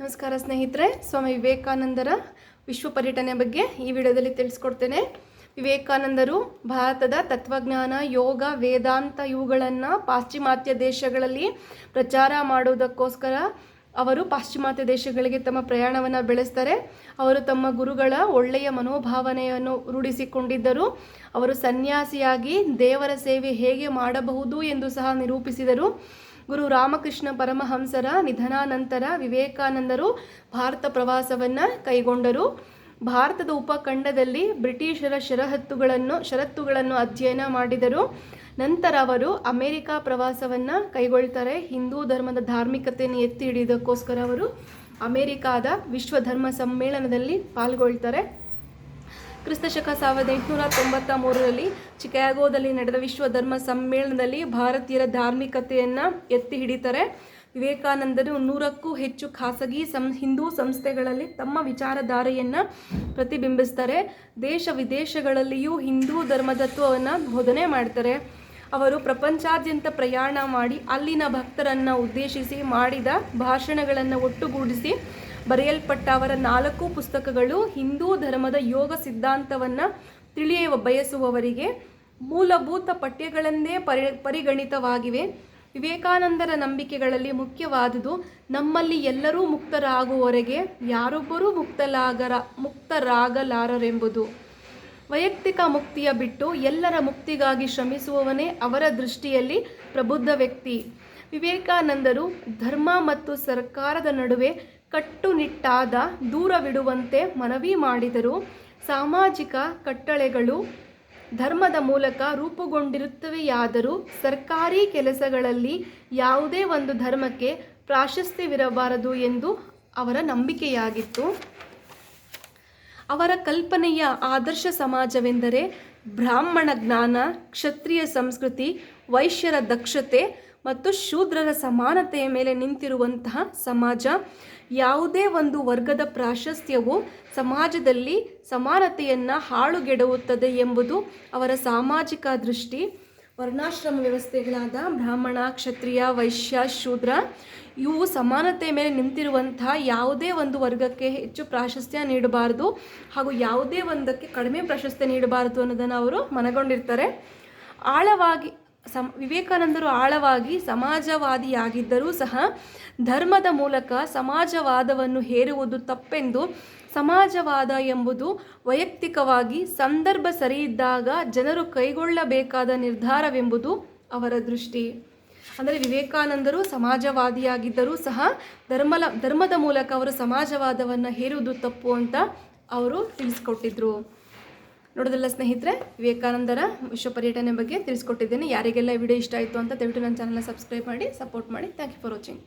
ನಮಸ್ಕಾರ ಸ್ನೇಹಿತರೆ, ಸ್ವಾಮಿ ವಿವೇಕಾನಂದರ ವಿಶ್ವ ಪರ್ಯಟನೆ ಬಗ್ಗೆ ಈ ವಿಡಿಯೋದಲ್ಲಿ ತಿಳಿಸ್ಕೊಡ್ತೇನೆ. ವಿವೇಕಾನಂದರು ಭಾರತದ ತತ್ವಜ್ಞಾನ, ಯೋಗ, ವೇದಾಂತ ಇವುಗಳನ್ನು ಪಾಶ್ಚಿಮಾತ್ಯ ದೇಶಗಳಲ್ಲಿ ಪ್ರಚಾರ ಮಾಡುವುದಕ್ಕೋಸ್ಕರ ಅವರು ಪಾಶ್ಚಿಮಾತ್ಯ ದೇಶಗಳಿಗೆ ತಮ್ಮ ಪ್ರಯಾಣವನ್ನು ಬೆಳೆಸ್ತಾರೆ. ಅವರು ತಮ್ಮ ಗುರುಗಳ ಒಳ್ಳೆಯ ಮನೋಭಾವನೆಯನ್ನು ರೂಢಿಸಿಕೊಂಡಿದ್ದರು. ಅವರು ಸನ್ಯಾಸಿಯಾಗಿ ದೇವರ ಸೇವೆ ಹೇಗೆ ಮಾಡಬಹುದು ಎಂದು ಸಹ ನಿರೂಪಿಸಿದರು. ಗುರು ರಾಮಕೃಷ್ಣ ಪರಮಹಂಸರ ನಿಧನಾನಂತರ ವಿವೇಕಾನಂದರು ಭಾರತ ಪ್ರವಾಸವನ್ನು ಕೈಗೊಂಡರು. ಭಾರತದ ಉಪಖಂಡದಲ್ಲಿ ಬ್ರಿಟಿಷರ ಷರಹತ್ತುಗಳನ್ನು ಷರತ್ತುಗಳನ್ನು ಅಧ್ಯಯನ ಮಾಡಿದರು. ನಂತರ ಅವರು ಅಮೆರಿಕ ಪ್ರವಾಸವನ್ನು ಕೈಗೊಳ್ತಾರೆ. ಹಿಂದೂ ಧರ್ಮದ ಧಾರ್ಮಿಕತೆಯನ್ನು ಎತ್ತಿ ಹಿಡಿಯೋದಕ್ಕೋಸ್ಕರ ಅವರು ಅಮೆರಿಕಾದ ವಿಶ್ವ ಧರ್ಮ ಸಮ್ಮೇಳನದಲ್ಲಿ ಪಾಲ್ಗೊಳ್ತಾರೆ. ಕ್ರಿಸ್ತಶಕ ಸಾವಿರದ ಎಂಟುನೂರ ತೊಂಬತ್ತ ಮೂರರಲ್ಲಿ ಚಿಕಾಗೋದಲ್ಲಿ ನಡೆದ ವಿಶ್ವ ಧರ್ಮ ಸಮ್ಮೇಳನದಲ್ಲಿ ಭಾರತೀಯರ ಧಾರ್ಮಿಕತೆಯನ್ನು ಎತ್ತಿ ಹಿಡಿತಾರೆ. ವಿವೇಕಾನಂದರು ನೂರಕ್ಕೂ ಹೆಚ್ಚು ಖಾಸಗಿ ಸಂ, ಹಿಂದೂ ಸಂಸ್ಥೆಗಳಲ್ಲಿ ತಮ್ಮ ವಿಚಾರಧಾರೆಯನ್ನು ಪ್ರತಿಬಿಂಬಿಸ್ತಾರೆ. ದೇಶ ವಿದೇಶಗಳಲ್ಲಿಯೂ ಹಿಂದೂ ಧರ್ಮತತ್ವವನ್ನು ಬೋಧನೆ ಮಾಡ್ತಾರೆ. ಅವರು ಪ್ರಪಂಚಾದ್ಯಂತ ಪ್ರಯಾಣ ಮಾಡಿ ಅಲ್ಲಿನ ಭಕ್ತರನ್ನು ಉದ್ದೇಶಿಸಿ ಮಾಡಿದ ಭಾಷಣಗಳನ್ನು ಒಟ್ಟುಗೂಡಿಸಿ ಬರೆಯಲ್ಪಟ್ಟ ಅವರ ನಾಲ್ಕು ಪುಸ್ತಕಗಳು ಹಿಂದೂ ಧರ್ಮದ ಯೋಗ ಸಿದ್ಧಾಂತವನ್ನು ತಿಳಿಯುವ ಬಯಸುವವರಿಗೆ ಮೂಲಭೂತ ಪಠ್ಯಗಳೆಂದೇ ಪರಿ, ಪರಿಗಣಿತವಾಗಿವೆ. ವಿವೇಕಾನಂದರ ನಂಬಿಕೆಗಳಲ್ಲಿ ಮುಖ್ಯವಾದುದು ನಮ್ಮಲ್ಲಿ ಎಲ್ಲರೂ ಮುಕ್ತರಾಗುವವರೆಗೆ ಯಾರೊಬ್ಬರೂ ಮುಕ್ತಲಾಗರ, ಮುಕ್ತರಾಗಲಾರರೆಂಬುದು. ವೈಯಕ್ತಿಕ ಮುಕ್ತಿಯ ಬಿಟ್ಟು ಎಲ್ಲರ ಮುಕ್ತಿಗಾಗಿ ಶ್ರಮಿಸುವವನೇ ಅವರ ದೃಷ್ಟಿಯಲ್ಲಿ ಪ್ರಬುದ್ಧ ವ್ಯಕ್ತಿ. ವಿವೇಕಾನಂದರು ಧರ್ಮ ಮತ್ತು ಸರ್ಕಾರದ ನಡುವೆ ಕಟ್ಟುನಿಟ್ಟಾದ ದೂರವಿಡುವಂತೆ ಮನವಿ ಮಾಡಿದರು. ಸಾಮಾಜಿಕ ಕಟ್ಟಳೆಗಳು ಧರ್ಮದ ಮೂಲಕ ರೂಪುಗೊಂಡಿರುತ್ತವೆಯಾದರೂ ಸರ್ಕಾರಿ ಕೆಲಸಗಳಲ್ಲಿ ಯಾವುದೇ ಒಂದು ಧರ್ಮಕ್ಕೆ ಪ್ರಾಶಸ್ತ್ಯವಿರಬಾರದು ಎಂದು ಅವರ ನಂಬಿಕೆಯಾಗಿತ್ತು. ಅವರ ಕಲ್ಪನೆಯ ಆದರ್ಶ ಸಮಾಜವೆಂದರೆ ಬ್ರಾಹ್ಮಣ ಜ್ಞಾನ, ಕ್ಷತ್ರಿಯ ಸಂಸ್ಕೃತಿ, ವೈಶ್ಯರ ದಕ್ಷತೆ ಮತ್ತು ಶೂದ್ರರ ಸಮಾನತೆಯ ಮೇಲೆ ನಿಂತಿರುವಂತಹ ಸಮಾಜ. ಯಾವುದೇ ಒಂದು ವರ್ಗದ ಪ್ರಾಶಸ್ತ್ಯವು ಸಮಾಜದಲ್ಲಿ ಸಮಾನತೆಯನ್ನು ಹಾಳುಗೆಡವುತ್ತದೆ ಎಂಬುದು ಅವರ ಸಾಮಾಜಿಕ ದೃಷ್ಟಿ. ವರ್ಣಾಶ್ರಮ ವ್ಯವಸ್ಥೆಗಳಾದ ಬ್ರಾಹ್ಮಣ, ಕ್ಷತ್ರಿಯ, ವೈಶ್ಯ, ಶೂದ್ರ, ಇವು ಸಮಾನತೆ ಮೇಲೆ ನಿಂತಿರುವಂತಹ ಯಾವುದೇ ಒಂದು ವರ್ಗಕ್ಕೆ ಹೆಚ್ಚು ಪ್ರಾಶಸ್ತ್ಯ ನೀಡಬಾರದು ಹಾಗೂ ಯಾವುದೇ ಒಂದಕ್ಕೆ ಕಡಿಮೆ ಪ್ರಾಶಸ್ತ್ಯ ನೀಡಬಾರದು ಅನ್ನೋದನ್ನು ಅವರು ಮನಗೊಂಡಿರ್ತಾರೆ. ಆಳವಾಗಿ ಸಮ್ ವಿವೇಕಾನಂದರು ಆಳವಾಗಿ ಸಮಾಜವಾದಿಯಾಗಿದ್ದರೂ ಸಹ ಧರ್ಮದ ಮೂಲಕ ಸಮಾಜವಾದವನ್ನು ಹೇರುವುದು ತಪ್ಪೆಂದು ಸಮಾಜವಾದ ಎಂಬುದು ವೈಯಕ್ತಿಕವಾಗಿ ಸಂದರ್ಭ ಸರಿಯಿದ್ದಾಗ ಜನರು ಕೈಗೊಳ್ಳಬೇಕಾದ ನಿರ್ಧಾರವೆಂಬುದು ಅವರ ದೃಷ್ಟಿ. ಅಂದರೆ ವಿವೇಕಾನಂದರು ಸಮಾಜವಾದಿಯಾಗಿದ್ದರೂ ಸಹ ಧರ್ಮಲ ಧರ್ಮದ ಮೂಲಕ ಅವರು ಸಮಾಜವಾದವನ್ನು ಹೇರುವುದು ತಪ್ಪು ಅಂತ ಅವರು ತಿಳಿಸ್ಕೊಟ್ಟಿದ್ರು. ನೋಡೋದಲ್ಲ ಸ್ನೇಹಿತರೆ, ವಿವೇಕಾನಂದರ ವಿಶ್ವ ಪರ್ಯಟನೆ ಬಗ್ಗೆ ತಿಳಿಸ್ಕೊಟ್ಟಿದ್ದೇನೆ. ಯಾರಿಗೆಲ್ಲ ವಿಡಿಯೋ ಇಷ್ಟ ಆಯಿತು ಅಂತ ದಯವಿಟ್ಟು ನನ್ನ ಚಾನಲ್ನ ಸಬ್ಸ್ಕ್ರೈಬ್ ಮಾಡಿ ಸಪೋರ್ಟ್ ಮಾಡಿ. Thank you for watching